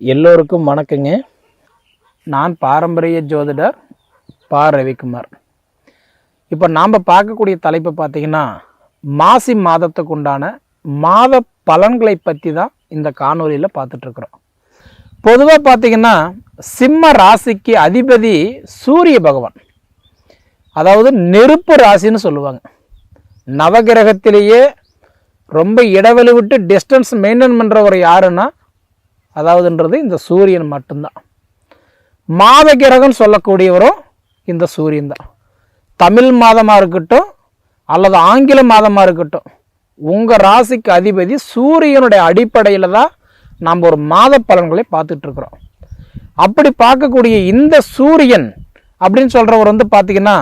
எல்லோருக்கும் வணக்கங்க. நான் பாரம்பரிய ஜோதிடர் பா. ரவிக்குமார். இப்போ நாம் பார்க்கக்கூடிய தலைப்பு பார்த்தீங்கன்னா மாசி மாதத்துக்கு உண்டான மாத பலன்களை பற்றி தான் இந்த காணொலியில் பார்த்துட்ருக்குறோம். பொதுவாக பார்த்தீங்கன்னா சிம்ம ராசிக்கு அதிபதி சூரிய பகவான். அதாவது நெருப்பு ராசின்னு சொல்லுவாங்க. நவகிரகத்திலேயே ரொம்ப இடைவெளி விட்டு டிஸ்டன்ஸ் மெயின்டைன் பண்ணுறவர் யாருன்னா அதாவதுன்றது இந்த சூரியன் மட்டும்தான். மாத கிரகம் சொல்லக்கூடியவரும் இந்த சூரியன் தான். தமிழ் மாதமாக இருக்கட்டும் அல்லது ஆங்கில மாதமாக இருக்கட்டும் உங்கள் ராசிக்கு அதிபதி சூரியனுடைய அடிப்படையில் தான் நாம் ஒரு மாத பலன்களை பார்த்துட்ருக்குறோம் அப்படி பார்க்கக்கூடிய இந்த சூரியன் அப்படின்னு சொல்கிறவர் வந்து பார்த்தீங்கன்னா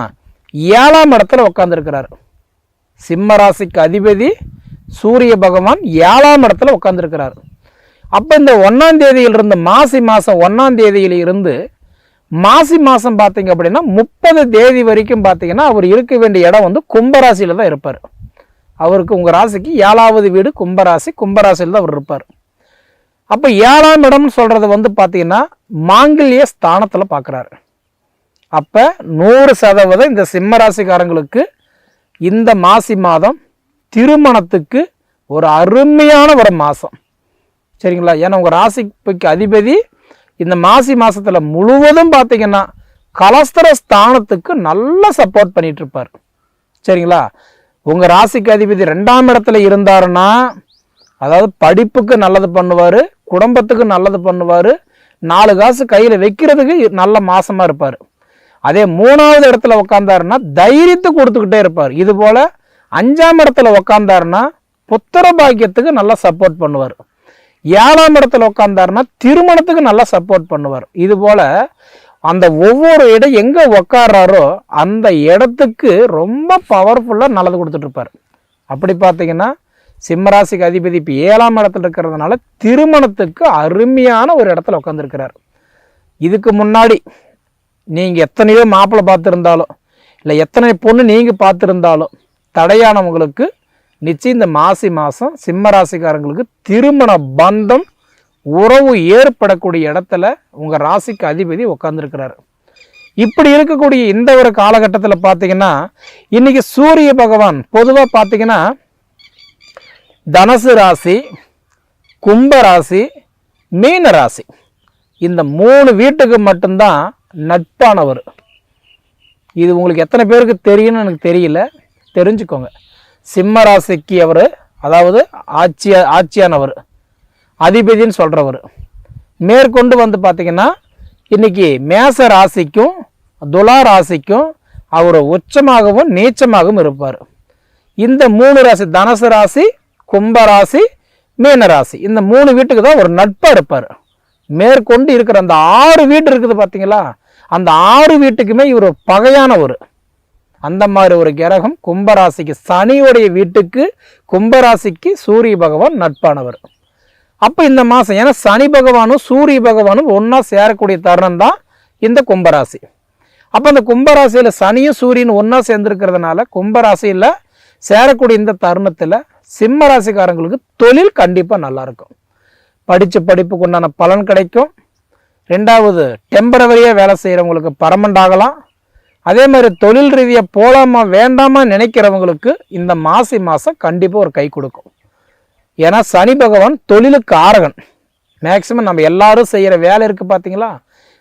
ஏழாம் இடத்துல உட்காந்துருக்கிறார் சிம்ம ராசிக்கு அதிபதி சூரிய பகவான் ஏழாம் இடத்துல உட்காந்துருக்கிறார் அப்போ இந்த ஒன்றாம் தேதியிலிருந்து மாசி மாதம் ஒன்றாம் தேதியில் இருந்து மாசி மாதம் பார்த்தீங்க அப்படின்னா முப்பது தேதி வரைக்கும் பார்த்தீங்கன்னா அவர் இருக்க வேண்டிய இடம் வந்து கும்பராசியில் தான் இருப்பார். அவருக்கு உங்கள் ராசிக்கு ஏழாவது வீடு கும்பராசி கும்பராசியில் தான் அவர் இருப்பார். அப்போ ஏழாம் இடம்னு சொல்கிறது வந்து பார்த்தீங்கன்னா மாங்கல்ய ஸ்தானத்தில் பார்க்குறாரு அப்போ நூறு சதவீதம் இந்த சிம்ம ராசிக்காரங்களுக்கு இந்த மாசி மாதம் திருமணத்துக்கு ஒரு அருமையான ஒரு மாதம் சரிங்களா? ஏன்னா உங்கள் ராசிக்கு அதிபதி இந்த மாசி மாதத்தில் முழுவதும் பார்த்தீங்கன்னா கலஸ்தர ஸ்தானத்துக்கு நல்ல சப்போர்ட் பண்ணிட்டு இருப்பார் சரிங்களா? உங்கள் ராசிக்கு அதிபதி ரெண்டாம் இடத்துல இருந்தாருன்னா அதாவது படிப்புக்கு நல்லது பண்ணுவார் குடும்பத்துக்கு நல்லது பண்ணுவார் நாலு காசு கையில் வைக்கிறதுக்கு நல்ல மாசமாக இருப்பார். அதே மூணாவது இடத்துல உக்காந்தாருன்னா தைரியத்தை கொடுத்துக்கிட்டே இருப்பார். இது போல் அஞ்சாம் இடத்துல உக்காந்தாருன்னா புத்திர பாக்கியத்துக்கு நல்லா சப்போர்ட் பண்ணுவார். ஏழாம் இடத்துல உட்காந்தாருன்னா திருமணத்துக்கு நல்லா சப்போர்ட் பண்ணுவார். இது போல அந்த ஒவ்வொரு இடம் எங்கே உக்காடுறாரோ அந்த இடத்துக்கு ரொம்ப பவர்ஃபுல்லாக நல்லது கொடுத்துட்டு இருப்பார். அப்படி பார்த்தீங்கன்னா சிம்மராசிக்கு அதிபதி இப்போ ஏழாம் இடத்துல இருக்கிறதுனால திருமணத்துக்கு அருமையான ஒரு இடத்துல உட்காந்துருக்கிறார் இதுக்கு முன்னாடி நீங்கள் எத்தனையோ மாப்பிள்ளை பார்த்துருந்தாலும் இல்லை எத்தனை பொண்ணு நீங்கள் பார்த்துருந்தாலும் தடையானவங்களுக்கு நிச்சயம் இந்த மாசி மாதம் சிம்ம ராசிக்காரங்களுக்கு திருமண பந்தம் உறவு ஏற்படக்கூடிய இடத்துல உங்கள் ராசிக்கு அதிபதி உட்காந்துருக்கிறாரு இப்படி இருக்கக்கூடிய இந்த ஒரு காலகட்டத்தில் பார்த்தீங்கன்னா இன்றைக்கி சூரிய பகவான் பொதுவாக பார்த்தீங்கன்னா தனுசு ராசி கும்ப ராசி மீன ராசி இந்த மூணு வீட்டுக்கு மட்டும்தான் நட்பானவர். இது உங்களுக்கு எத்தனை பேருக்கு தெரியும்னு எனக்கு தெரியல. தெரிஞ்சுக்கோங்க. சிம்ம ராசிக்கு அவர் அதாவது ஆட்சியா ஆட்சியானவர் அதிபதின்னு சொல்கிறவர் மேற்கொண்டு வந்து பார்த்தீங்கன்னா இன்னைக்கு மேச ராசிக்கும் துலா ராசிக்கும் அவர் உச்சமாகவும் நீச்சமாகவும் இருப்பார். இந்த மூணு ராசி தனுசு ராசி கும்ப ராசி மீன ராசி இந்த மூணு வீட்டுக்கு தான் ஒரு நட்பாக இருப்பார். மேற்கொண்டு இருக்கிற அந்த ஆறு வீடு இருக்குது பார்த்தீங்களா அந்த ஆறு வீட்டுக்குமே இவர் பகையானவர். அந்த மாதிரி ஒரு கிரகம் கும்பராசிக்கு சனியுடைய வீட்டுக்கு கும்பராசிக்கு சூரிய பகவான் நட்பானவர். அப்போ இந்த மாதம் ஏன்னா சனி பகவானும் சூரிய பகவானும் ஒன்றா சேரக்கூடிய தருணம் தான் இந்த கும்பராசி. அப்போ இந்த கும்பராசியில் சனியும் சூரியன் ஒன்றா சேர்ந்துருக்கிறதுனால கும்பராசியில் சேரக்கூடிய இந்த தருணத்தில் சிம்ம ராசிக்காரங்களுக்கு தொழில் கண்டிப்பாக நல்லாயிருக்கும் படித்த படிப்புக்கு உண்டான பலன் கிடைக்கும். ரெண்டாவது டெம்பரவரியாக வேலை செய்கிறவங்களுக்கு பர்மனண்ட் ஆகலாம். அதே மாதிரி தொழில் ரீதியாக போகலாமா வேண்டாமா நினைக்கிறவங்களுக்கு இந்த மாசி மாதம் கண்டிப்பாக ஒரு கை கொடுக்கும். ஏன்னா சனி பகவான் தொழிலுக்கு ஆரகன். மேக்சிமம் நம்ம எல்லாரும் செய்கிற வேலை இருக்குது பார்த்தீங்களா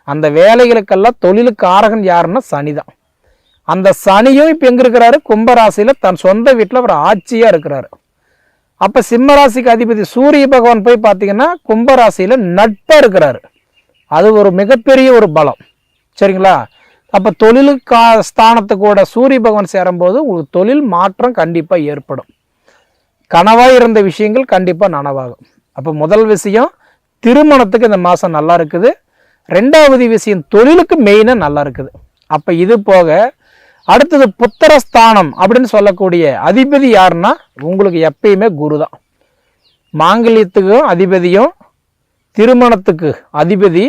அந்த வேலைகளுக்கெல்லாம் தொழிலுக்கு ஆரகன் யாருன்னா சனி தான் அந்த சனியும் இப்போ எங்கே இருக்கிறாரு? கும்பராசியில் தன் சொந்த வீட்டில் ஒரு ஆட்சியாக இருக்கிறாரு. அப்போ சிம்மராசிக்கு அதிபதி சூரிய பகவான் போய் பார்த்தீங்கன்னா கும்பராசியில் நட்பாக இருக்கிறாரு. அது ஒரு மிகப்பெரிய ஒரு பலம். சரிங்களா? அப்போ தொழிலுக்கா ஸ்தானத்து கூட சூரிய பகவான் சேரும்போது உங்களுக்கு தொழில் மாற்றம் கண்டிப்பாக ஏற்படும். கனவாக இருந்த விஷயங்கள் கண்டிப்பாக நனவாகும். அப்போ முதல் விஷயம் திருமணத்துக்கு இந்த மாதம் நல்லா இருக்குது. ரெண்டாவது விஷயம் தொழிலுக்கு மெயினாக நல்லா இருக்குது. அப்போ இது போக அடுத்தது புத்திரஸ்தானம் அப்படின்னு சொல்லக்கூடிய அதிபதி யாருன்னா உங்களுக்கு எப்பயுமே குரு தான். மாங்கல்யத்துக்கும் அதிபதியும் திருமணத்துக்கு அதிபதி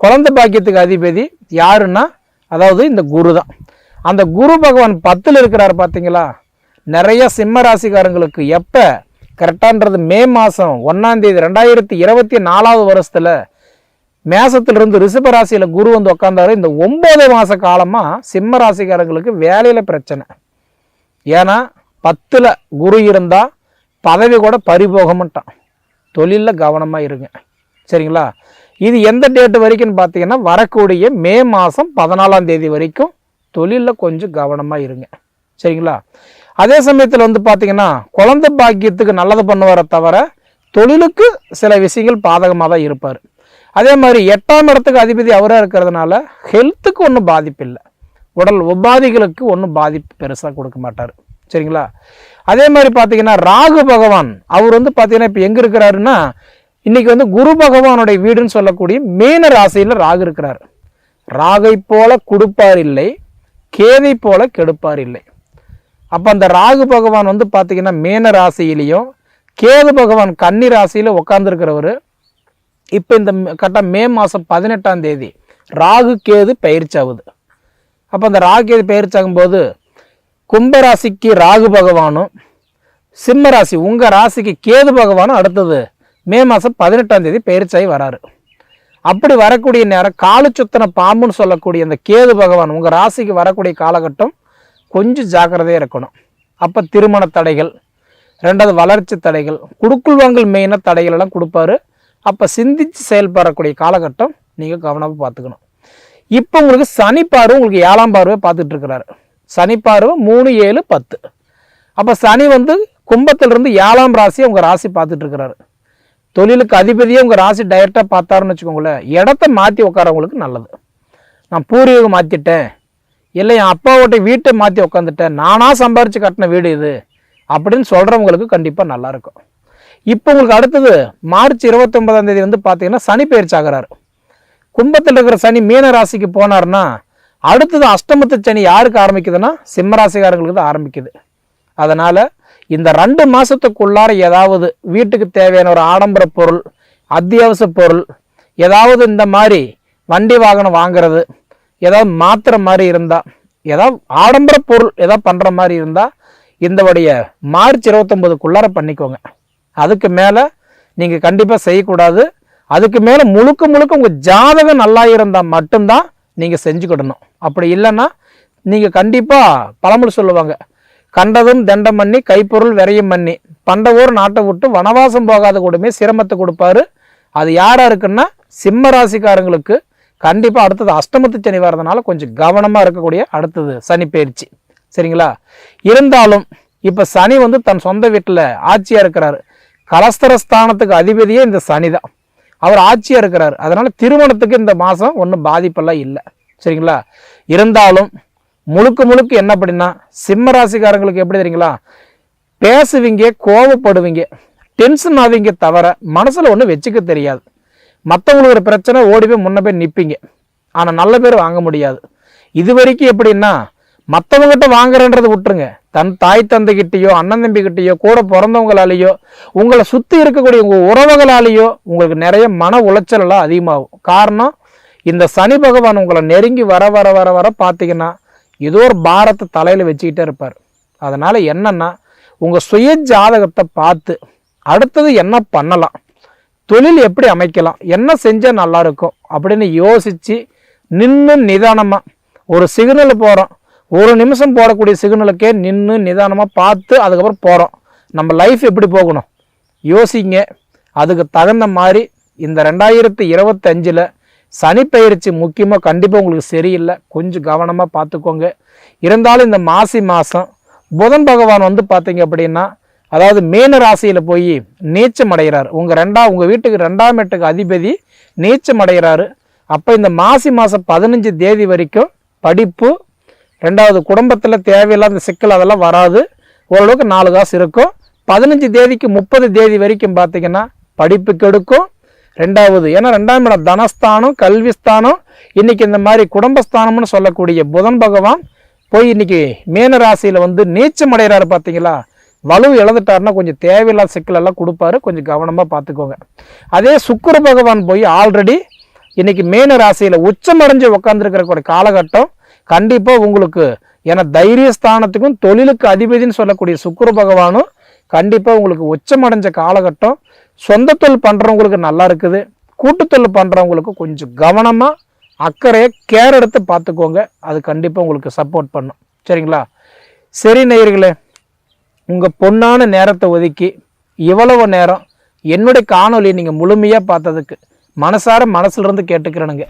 குழந்தை பாக்கியத்துக்கு அதிபதி யாருன்னா அதாவது இந்த குரு தான். அந்த குரு பகவான் பத்தில் இருக்கிறார் பார்த்தீங்களா நிறைய சிம்ம ராசிக்காரங்களுக்கு எப்போ? கரெக்டான்றது மே மாதம் ஒன்றாந்தேதி ரெண்டாயிரத்தி இருபத்தி நாலாவது வருஷத்தில் மேசத்திலிருந்து ரிஷப ராசியில் குரு வந்து உட்காந்தாரு இந்த ஒம்பது மாத காலமாக சிம்ம ராசிக்காரங்களுக்கு வேலையில் பிரச்சனை. ஏன்னா பத்தில் குரு இருந்தால் பதவி கூட பறிபோக மாட்டான். தொழிலில் கவனமாக இருங்க. சரிங்களா? இது எந்த டேட்டு வரைக்கும்னு பார்த்தீங்கன்னா வரக்கூடிய மே மாதம் பதினாலாம் தேதி வரைக்கும் தொழிலில் கொஞ்சம் கவனமாக இருங்க. சரிங்களா? அதே சமயத்தில் வந்து பார்த்தீங்கன்னா குழந்தை பாக்கியத்துக்கு நல்லது பண்ணுவார தவிர தொழிலுக்கு சில விஷயங்கள் பாதகமாக தான் இருப்பார். அதே மாதிரி எட்டாம் இடத்துக்கு அதிபதி அவராக இருக்கிறதுனால ஹெல்த்துக்கு ஒன்றும் பாதிப்பு இல்லை. உடல் உபாதிகளுக்கு ஒன்றும் பாதிப்பு பெருசாக கொடுக்க மாட்டார். சரிங்களா? அதே மாதிரி பார்த்தீங்கன்னா ராகு பகவான் அவர் வந்து பார்த்தீங்கன்னா இப்போ எங்கே இருக்கிறாருன்னா இன்னைக்கு வந்து குரு பகவானுடைய வீடுன்னு சொல்லக்கூடிய மீன ராசியில் ராகு இருக்கிறார். ராகை போல கொடுப்பார் இல்லை கேதை போல கெடுப்பார் இல்லை. அப்போ அந்த ராகு பகவான் வந்து பார்த்தீங்கன்னா மீன ராசியிலையும் கேது பகவான் கன்னி ராசியில் உட்காந்துருக்கிறவர் இப்போ இந்த கரெக்டாக மே மாதம் பதினெட்டாம் தேதி ராகு கேது பயிற்சி ஆகுது. அப்போ அந்த ராகு கேது பயிற்சி ஆகும்போது கும்பராசிக்கு ராகு பகவானும் சிம்ம ராசி உங்கள் ராசிக்கு கேது பகவானும் அடுத்தது மே மாதம் பதினெட்டாம் தேதி பெயர்ச்சாய் வராரு. அப்படி வரக்கூடிய நேரம் காலு சுத்தன பாம்புன்னு சொல்லக்கூடிய அந்த கேது பகவான் உங்கள் ராசிக்கு வரக்கூடிய காலகட்டம் கொஞ்சம் ஜாக்கிரதையாக இருக்கணும். அப்போ திருமண தடைகள் ரெண்டாவது வளர்ச்சி தடைகள் குடுக்குள் வாங்கல் மெயினாக தடைகள் எல்லாம் கொடுப்பாரு. அப்போ சிந்தித்து செயல்படக்கூடிய காலகட்டம் நீங்கள் கவனமாக பார்த்துக்கணும். இப்போ உங்களுக்கு சனி பார்வை உங்களுக்கு ஏழாம் பார்வை பார்த்துட்டு இருக்கிறாரு. சனி பார்வை மூணு ஏழு பத்து. அப்போ சனி வந்து கும்பத்திலிருந்து ஏழாம் ராசியை உங்கள் ராசி பார்த்துட்டு இருக்கிறாரு. தொழிலுக்கு அதிபதியே உங்கள் ராசி டைரெக்டாக பார்த்தாருன்னு வச்சுக்கோங்களேன். இடத்த மாற்றி உட்காரவங்களுக்கு நல்லது. நான் பூர்வீகம் மாற்றிட்டேன் இல்லை என் அப்பாவோட வீட்டை மாற்றி உட்காந்துட்டேன் நானாக சம்பாரித்து கட்டின வீடு இது. அப்படின்னு சொல்கிறவங்களுக்கு கண்டிப்பாக நல்லாயிருக்கும் இப்போ உங்களுக்கு அடுத்தது மார்ச் இருபத்தொன்பதாம் தேதி வந்து பார்த்தீங்கன்னா சனி பயிற்சி ஆகிறாரு. கும்பத்தில் இருக்கிற சனி மீன ராசிக்கு போனார்னா அடுத்தது அஷ்டமத்து சனி யாருக்கு ஆரம்பிக்குதுன்னா சிம்ம ராசிக்காரங்களுக்கு தான் ஆரம்பிக்குது. அதனால் இந்த ரெண்டு மாதத்துக்குள்ளார ஏதாவது வீட்டுக்கு தேவையான ஒரு ஆடம்பர பொருள் அத்தியாவசிய பொருள் ஏதாவது இந்த மாதிரி வண்டி வாகனம் வாங்குறது ஏதாவது மாத்திர மாதிரி இருந்தால் ஏதாவது ஆடம்பர பொருள் ஏதாவது பண்ணுற மாதிரி இருந்தால் இந்தவுடைய மார்ச் இருபத்தொம்போதுக்குள்ளார பண்ணிக்கோங்க. அதுக்கு மேலே நீங்கள் கண்டிப்பாக செய்யக்கூடாது. அதுக்கு மேலே முழுக்க முழுக்க உங்கள் ஜாதகம் நல்லா இருந்தால் மட்டும்தான் நீங்கள் செஞ்சுக்கிடணும். அப்படி இல்லைன்னா நீங்கள் கண்டிப்பாக பழமொழி சொல்லுவாங்க கண்டதும் தண்டம் பண்ணி கைப்பொருள் விரையும் பண்ணி பண்டவோர் நாட்டை விட்டு வனவாசம் போகாத கூடமே சிரமத்தை கொடுப்பாரு. அது யாரா இருக்குன்னா சிம்ம ராசிக்காரங்களுக்கு கண்டிப்பாக அடுத்தது அஷ்டமத்து சனி வரதுனால கொஞ்சம் கவனமாக இருக்கக்கூடிய அடுத்தது சனி பயிற்சி. சரிங்களா? இருந்தாலும் இப்போ சனி வந்து தன் சொந்த வீட்டில் ஆட்சியாக இருக்கிறாரு. கலஸ்தரஸ்தானத்துக்கு அதிபதியே இந்த சனி தான். அவர் ஆட்சியாக இருக்கிறார். அதனால் திருமணத்துக்கு இந்த மாதம் ஒன்றும் பாதிப்பெல்லாம் இல்லை. சரிங்களா? இருந்தாலும் முழுக்க முழுக்க என்ன அப்படின்னா சிம்ம ராசிக்காரங்களுக்கு எப்படி தெரியுங்களா? பேசுவீங்க கோவப்படுவீங்க டென்ஷன் ஆவீங்க தவிர மனசில் ஒன்றும் வச்சுக்க தெரியாது. மற்றவங்களுக்கு ஒரு பிரச்சனை ஓடி போய் முன்ன போய் நிற்பீங்க ஆனால் நல்ல பேர் வாங்க முடியாது. இது வரைக்கும் எப்படின்னா மற்றவங்ககிட்ட வாங்குறேன்றதை விட்டுருங்க. தன் தாய் தந்தைகிட்டேயோ அண்ணன் தம்பிக்கிட்டேயோ கூட பிறந்தவங்களாலேயோ உங்களை சுற்றி இருக்கக்கூடிய உங்கள் உறவுகளாலேயோ உங்களுக்கு நிறைய மன உளைச்சலெல்லாம் அதிகமாகும். காரணம் இந்த சனி பகவான் உங்களை நெருங்கி வர வர வர வர பார்த்தீங்கன்னா ஏதோ ஒரு பாரத்தை தலையில் வச்சுக்கிட்டே இருப்பார். அதனால் என்னென்னா உங்கள் சுய ஜாதகத்தை பார்த்து அடுத்தது என்ன பண்ணலாம்? தொழில் எப்படி அமைக்கலாம்? என்ன செஞ்சால் நல்லாயிருக்கும் அப்படின்னு யோசித்து நின்று நிதானமாக ஒரு சிக்னல் போகிறோம் ஒரு நிமிஷம் போடக்கூடிய சிக்னலுக்கே நின்று நிதானமாக பார்த்து அதுக்கப்புறம் போகிறோம் நம்ம லைஃப் எப்படி போகணும்? யோசிங்க. அதுக்கு தகுந்த மாதிரி இந்த ரெண்டாயிரத்தி இருபத்தஞ்சில் சனி பயிற்சி முக்கியமாக கண்டிப்பாக உங்களுக்கு சரியில்லை. கொஞ்சம் கவனமாக பார்த்துக்கோங்க. இருந்தாலும் இந்த மாசி மாதம் புதன் பகவான் வந்து பார்த்தீங்க அப்படின்னா அதாவது மீன ராசியில் போய் நீச்சம் அடைகிறார். உங்கள் ரெண்டா உங்கள் வீட்டுக்கு ரெண்டாம் எட்டுக்கு அதிபதி நீச்சம் அடைகிறாரு. அப்போ இந்த மாசி மாதம் பதினஞ்சு தேதி வரைக்கும் படிப்பு ரெண்டாவது குடும்பத்தில் தேவையில்லாத சிக்கல் அதெல்லாம் வராது. ஓரளவுக்கு நாலு காசு இருக்கும். பதினஞ்சு தேதிக்கு முப்பது தேதி வரைக்கும் பார்த்திங்கன்னா படிப்பு கெடுக்கும். ரெண்டாவது ஏன்னா ரெண்டாம் இடம் தனஸ்தானம் கல்விஸ்தானம் இன்னைக்கு இந்த மாதிரி குடும்பஸ்தானம்னு சொல்லக்கூடிய புதன் பகவான் போய் இன்னைக்கு மீன ராசியில் வந்து நீச்சம் அடைகிறாரு பார்த்தீங்களா? வலு இழந்துட்டாருன்னா கொஞ்சம் தேவையில்லாத சிக்கல் எல்லாம் கொடுப்பாரு. கொஞ்சம் கவனமாக பார்த்துக்கோங்க. அதே சுக்கர பகவான் போய் ஆல்ரெடி இன்னைக்கு மீன ராசியில் உச்சமடைஞ்சு உட்காந்துருக்கிற காலகட்டம். கண்டிப்பாக உங்களுக்கு ஏன்னா தைரியஸ்தானத்துக்கும் தொழிலுக்கு அதிபதினு சொல்லக்கூடிய சுக்கிர பகவானும் கண்டிப்பாக உங்களுக்கு உச்சமடைஞ்ச காலகட்டம். சொந்த தொழில் பண்ணுறவங்களுக்கு நல்லா இருக்குது. கூட்டுத்தொழில் பண்ணுறவங்களுக்கு கொஞ்சம் கவனமாக அக்கறையை கேர் எடுத்து பார்த்துக்கோங்க. அது கண்டிப்பாக உங்களுக்கு சப்போர்ட் பண்ணும். சரிங்களா? சரி நேயர்களே உங்கள் பொண்ணான நேரத்தை ஒதுக்கி இவ்வளவு நேரம் என்னுடைய காணொலியை நீங்கள் முழுமையாக பார்த்ததுக்கு மனசார மனசுலேருந்து கேட்டுக்கிறேனுங்க.